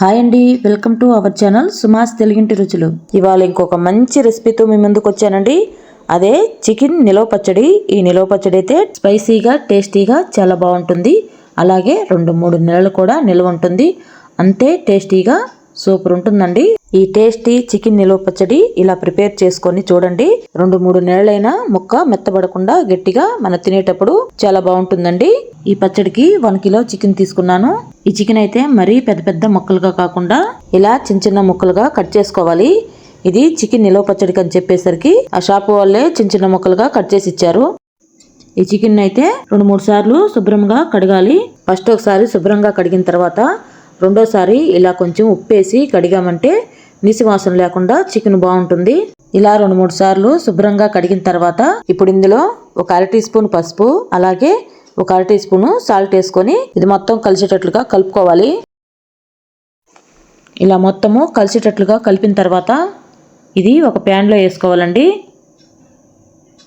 Hi అండి welcome to our channel Suma's తెలుగింటి రుచులు. ఇవాళ ఇంకొక మంచి రెసిపీతో మీ ముందుకు వచ్చానండి. అదే చికెన్ నిలవ పచ్చడి. ఈ నిలవ పచ్చడి అయితే స్పైసీగా టేస్టీగా చాలా బాగుంటుంది. అలాగే రెండు మూడు నెలలు కూడా నిల్వ ఉంటుంది. అంతే టేస్టీగా సూపర్ ఉంటుందండి. ఈ టేస్టీ చికెన్ నిలువ పచ్చడి ఇలా ప్రిపేర్ చేసుకొని చూడండి. రెండు మూడు నెలలైనా ముక్క మెత్తబడకుండా గట్టిగా మన తినేటప్పుడు చాలా బాగుంటుందండి. ఈ పచ్చడికి వన్ కిలో చికెన్ తీసుకున్నాను. ఈ చికెన్ అయితే మరీ పెద్ద పెద్ద ముక్కలుగా కాకుండా ఇలా చిన్న చిన్న ముక్కలుగా కట్ చేసుకోవాలి. ఇది చికెన్ నిలవ పచ్చడికి అని చెప్పేసరికి ఆ షాపు వాళ్ళే చిన్న చిన్న ముక్కలుగా కట్ చేసి ఇచ్చారు. ఈ చికెన్ అయితే రెండు మూడు సార్లు శుభ్రంగా కడగాలి. ఫస్ట్ ఒకసారి శుభ్రంగా కడిగిన తర్వాత రెండోసారి ఇలా కొంచెం ఉప్పేసి కడిగామంటే నీసి వాసన లేకుండా చికెన్ బాగుంటుంది. ఇలా రెండు మూడు సార్లు శుభ్రంగా కడిగిన తర్వాత ఇప్పుడు ఇందులో ఒక అర టీ స్పూన్ పసుపు అలాగే ఒక అర టీ స్పూన్ సాల్ట్ వేసుకొని ఇది మొత్తం కలిసేటట్లుగా కలుపుకోవాలి. ఇలా మొత్తము కలిసేటట్లుగా కలిపిన తర్వాత ఇది ఒక ప్యాన్లో వేసుకోవాలండి.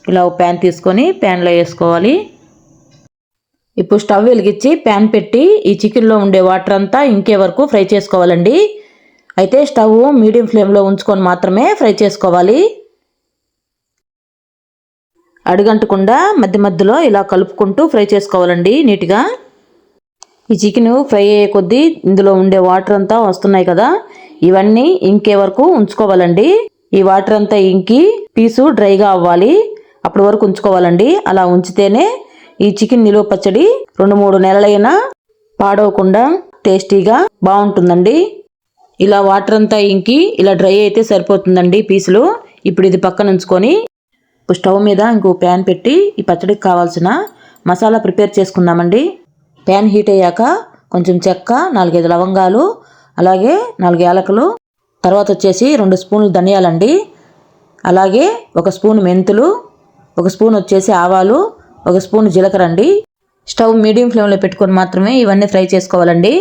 ఇలా ఒక ప్యాన్ తీసుకొని ప్యాన్లో వేసుకోవాలి. ఇప్పుడు స్టవ్ వెలిగించి ప్యాన్ పెట్టి ఈ చికెన్లో ఉండే వాటర్ అంతా ఇంకే వరకు ఫ్రై చేసుకోవాలండి. అయితే స్టవ్ మీడియం ఫ్లేమ్లో ఉంచుకొని మాత్రమే ఫ్రై చేసుకోవాలి. అడుగంటకుండా మధ్య మధ్యలో ఇలా కలుపుకుంటూ ఫ్రై చేసుకోవాలండి నీట్గా. ఈ చికెన్ ఫ్రై అయ్యే కొద్దీ ఇందులో ఉండే వాటర్ అంతా వస్తున్నాయి కదా ఇవన్నీ ఇంకే వరకు ఉంచుకోవాలండి. ఈ వాటర్ అంతా ఇంకి పీసు డ్రైగా అవ్వాలి. అప్పటి వరకు ఉంచుకోవాలండి. అలా ఉంచితేనే ఈ చికెన్ నిలువ పచ్చడి రెండు మూడు నెలలైనా పాడవకుండా టేస్టీగా బాగుంటుందండి. ఇలా వాటర్ అంతా ఇంకి ఇలా డ్రై అయితే సరిపోతుందండి పీసులు. ఇప్పుడు ఇది పక్కన ఉంచుకొని ఇప్పుడు స్టవ్ మీద ఇంకో ప్యాన్ పెట్టి ఈ పచ్చడికి కావాల్సిన మసాలా ప్రిపేర్ చేసుకుందామండి. ప్యాన్ హీట్ అయ్యాక కొంచెం చెక్క నాలుగైదు లవంగాలు అలాగే నాలుగు యాలకులు తర్వాత వచ్చేసి రెండు స్పూన్లు ధనియాలండి. అలాగే ఒక స్పూన్ మెంతులు ఒక స్పూన్ వచ్చేసి ఆవాలు ఒక స్పూన్ జీలకర్ర అండి స్టవ్ మీడియం ఫ్లేమ్లో పెట్టుకొని మాత్రమే ఇవన్నీ ఫ్రై చేసుకోవాలండి.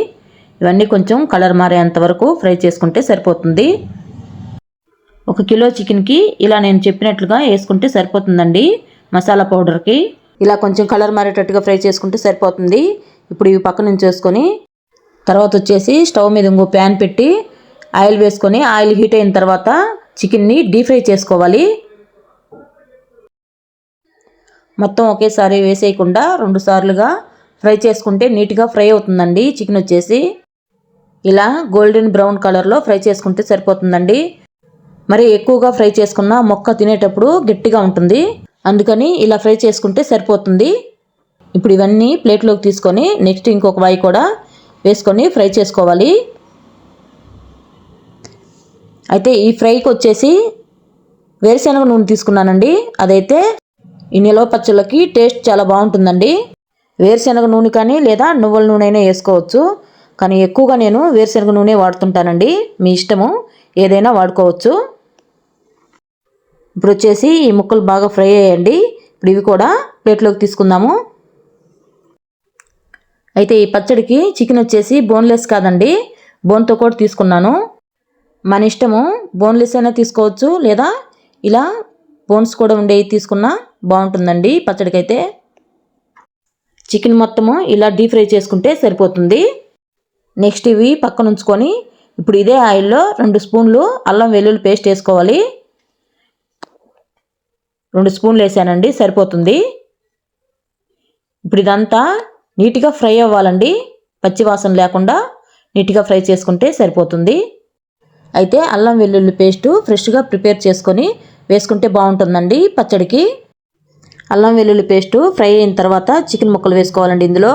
ఇవన్నీ కొంచెం కలర్ మారేంత వరకు ఫ్రై చేసుకుంటే సరిపోతుంది. ఒక కిలో చికెన్కి ఇలా నేను చెప్పినట్లుగా వేసుకుంటే సరిపోతుందండి మసాలా పౌడర్కి. ఇలా కొంచెం కలర్ మారేటట్టుగా ఫ్రై చేసుకుంటే సరిపోతుంది. ఇప్పుడు ఇవి పక్కన నుంచి వేసుకొని తర్వాత వచ్చేసి స్టవ్ మీద ఇంకో ప్యాన్ పెట్టి ఆయిల్ వేసుకొని ఆయిల్ హీట్ అయిన తర్వాత చికెన్ని డీప్ ఫ్రై చేసుకోవాలి. మొత్తం ఒకేసారి వేసేయకుండా రెండు సార్లుగా ఫ్రై చేసుకుంటే నీట్గా ఫ్రై అవుతుందండి చికెన్ వచ్చేసి. ఇలా గోల్డెన్ బ్రౌన్ కలర్లో ఫ్రై చేసుకుంటే సరిపోతుందండి. మరి ఎక్కువగా ఫ్రై చేసుకున్న మొక్క తినేటప్పుడు గట్టిగా ఉంటుంది. అందుకని ఇలా ఫ్రై చేసుకుంటే సరిపోతుంది. ఇప్పుడు ఇవన్నీ ప్లేట్లోకి తీసుకొని నెక్స్ట్ ఇంకొక వాయి కూడా వేసుకొని ఫ్రై చేసుకోవాలి. అయితే ఈ ఫ్రైకి వచ్చేసి వేరుశనగ నూనె తీసుకున్నానండి. అదైతే ఈ నిలవ పచ్చళ్ళకి టేస్ట్ చాలా బాగుంటుందండి. వేరుశెనగ నూనె కానీ లేదా నువ్వుల నూనె అయినా వేసుకోవచ్చు. కానీ ఎక్కువగా నేను వేరుశెనగ నూనె వాడుతుంటానండి. మీ ఇష్టము ఏదైనా వాడుకోవచ్చు. ఇప్పుడు వచ్చేసి ఈ ముక్కలు బాగా ఫ్రై అయ్యండి. ఇప్పుడు ఇవి కూడా ప్లేట్లోకి తీసుకుందాము. అయితే ఈ పచ్చడికి చికెన్ వచ్చేసి బోన్లెస్ కాదండి. బోన్తో కూడా తీసుకున్నాను. మన ఇష్టము బోన్లెస్ అయినా తీసుకోవచ్చు లేదా ఇలా బోన్స్ కూడా ఉండేవి తీసుకున్నా బాగుంటుందండి పచ్చడికైతే. చికెన్ మొత్తము ఇలా డీప్ ఫ్రై చేసుకుంటే సరిపోతుంది. నెక్స్ట్ ఇవి పక్కన ఉంచుకొని ఇప్పుడు ఇదే ఆయిల్లో రెండు స్పూన్లు అల్లం వెల్లుల్లి పేస్ట్ వేసుకోవాలి. రెండు స్పూన్లు వేసానండి సరిపోతుంది. ఇప్పుడు ఇదంతా నీట్గా ఫ్రై అవ్వాలండి. పచ్చివాసన లేకుండా నీట్గా ఫ్రై చేసుకుంటే సరిపోతుంది. అయితే అల్లం వెల్లుల్లి పేస్టు ఫ్రెష్గా ప్రిపేర్ చేసుకొని వేసుకుంటే బాగుంటుందండి పచ్చడికి. అల్లం వెల్లుల్లి పేస్టు ఫ్రై అయిన తర్వాత చికెన్ ముక్కలు వేసుకోవాలండి ఇందులో.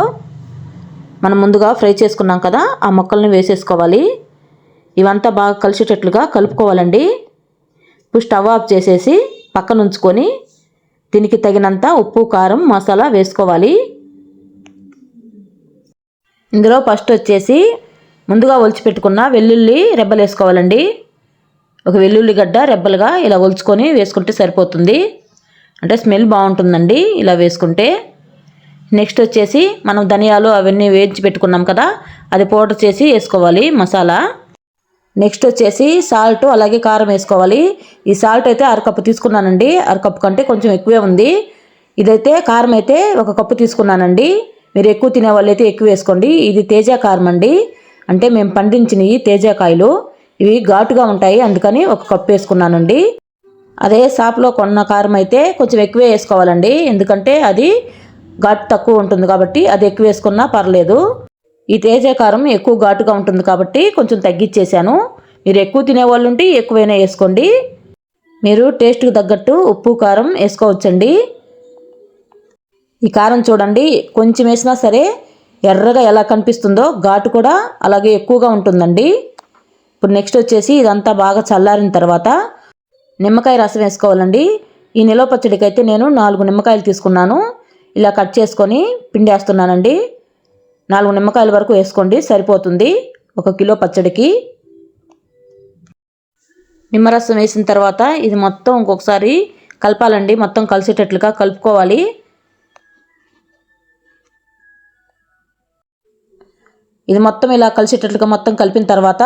మనం ముందుగా ఫ్రై చేసుకున్నాం కదా ఆ ముక్కల్ని వేసేసుకోవాలి. ఇవంతా బాగా కలిసేటట్లుగా కలుపుకోవాలండి. ఇప్పుడు స్టవ్ ఆఫ్ చేసేసి పక్కన ఉంచుకొని దీనికి తగినంత ఉప్పు కారం మసాలా వేసుకోవాలి. ఇందులో ఫస్ట్ వచ్చేసి ముందుగా ఒలిచిపెట్టుకున్న వెల్లుల్లి రెబ్బలు వేసుకోవాలండి ఒక వెల్లుల్లి గడ్డ రెబ్బలుగా ఇలా ఒలుచుకొని వేసుకుంటే సరిపోతుంది. అంటే స్మెల్ బాగుంటుందండి ఇలా వేసుకుంటే. నెక్స్ట్ వచ్చేసి మనం ధనియాలు అవన్నీ వేయించి పెట్టుకున్నాం కదా అది పౌడర్ చేసి వేసుకోవాలి మసాలా. నెక్స్ట్ వచ్చేసి సాల్ట్ అలాగే కారం వేసుకోవాలి. ఈ సాల్ట్ అయితే అరకప్పు తీసుకున్నానండి. అరకప్పు కంటే కొంచెం ఎక్కువే ఉంది. ఇదైతే కారం అయితే ఒక కప్పు తీసుకున్నానండి. మీరు ఎక్కువ తినే వాళ్ళు అయితే ఎక్కువ వేసుకోండి. ఇది తేజ కారం అండి. అంటే మేము పండించినవి తేజాకాయలు ఇవి ఘాటుగా ఉంటాయి. అందుకని ఒక కప్పు వేసుకున్నానండి. అదే షాప్లో కొన్న కారం అయితే కొంచెం ఎక్కువే వేసుకోవాలండి. ఎందుకంటే అది ఘాటు తక్కువ ఉంటుంది కాబట్టి అది ఎక్కువ వేసుకున్నా పర్లేదు. ఈ తేజ కారం ఎక్కువ ఘాటుగా ఉంటుంది కాబట్టి కొంచెం తగ్గించేశాను మీరు ఎక్కువ తినేవాళ్ళు ఉంటే ఎక్కువైనా వేసుకోండి. మీరు టేస్ట్కి తగ్గట్టు ఉప్పు కారం వేసుకోవచ్చండి. ఈ కారం చూడండి కొంచెం వేసినా సరే ఎర్రగా ఎలా కనిపిస్తుందో ఘాటు కూడా అలాగే ఎక్కువగా ఉంటుందండి. ఇప్పుడు నెక్స్ట్ వచ్చేసి ఇదంతా బాగా చల్లారిన తర్వాత నిమ్మకాయ రసం వేసుకోవాలండి. ఈ నిలవ పచ్చడికి అయితే నేను నాలుగు నిమ్మకాయలు తీసుకున్నాను. ఇలా కట్ చేసుకొని పిండేస్తున్నానండి. నాలుగు నిమ్మకాయల వరకు వేసుకోండి సరిపోతుంది. ఒక కిలో పచ్చడికి. నిమ్మరసం వేసిన తర్వాత ఇది మొత్తం ఇంకొకసారి కలపాలండి. మొత్తం కలిసేటట్లుగా కలుపుకోవాలి. ఇది మొత్తం ఇలా కలిసేటట్లుగా మొత్తం కలిపిన తర్వాత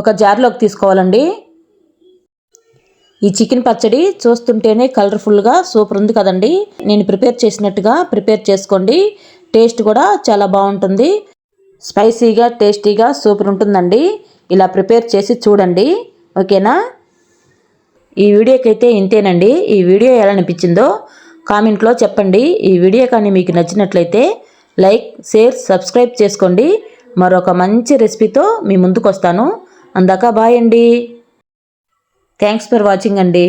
ఒక జార్లోకి తీసుకోవాలండి. ఈ చికెన్ పచ్చడి చూస్తుంటేనే కలర్ఫుల్గా సూపర్ ఉంది కదండి. నేను ప్రిపేర్ చేసినట్టుగా ప్రిపేర్ చేసుకోండి. టేస్ట్ కూడా చాలా బాగుంటుంది. స్పైసీగా టేస్టీగా సూపర్ ఉంటుందండి. ఇలా ప్రిపేర్ చేసి చూడండి. ఓకేనా? ఈ వీడియోకైతే ఇంతేనండి. ఈ వీడియో ఎలా అనిపించిందో కామెంట్లో చెప్పండి. ఈ వీడియో కానీ మీకు నచ్చినట్లయితే లైక్ షేర్ సబ్స్క్రైబ్ చేసుకోండి. మరొక మంచి రెసిపీతో మీ ముందుకు వస్తాను అందాక బాయ్ అండి. థ్యాంక్స్ ఫర్ వాచింగ్ అండి.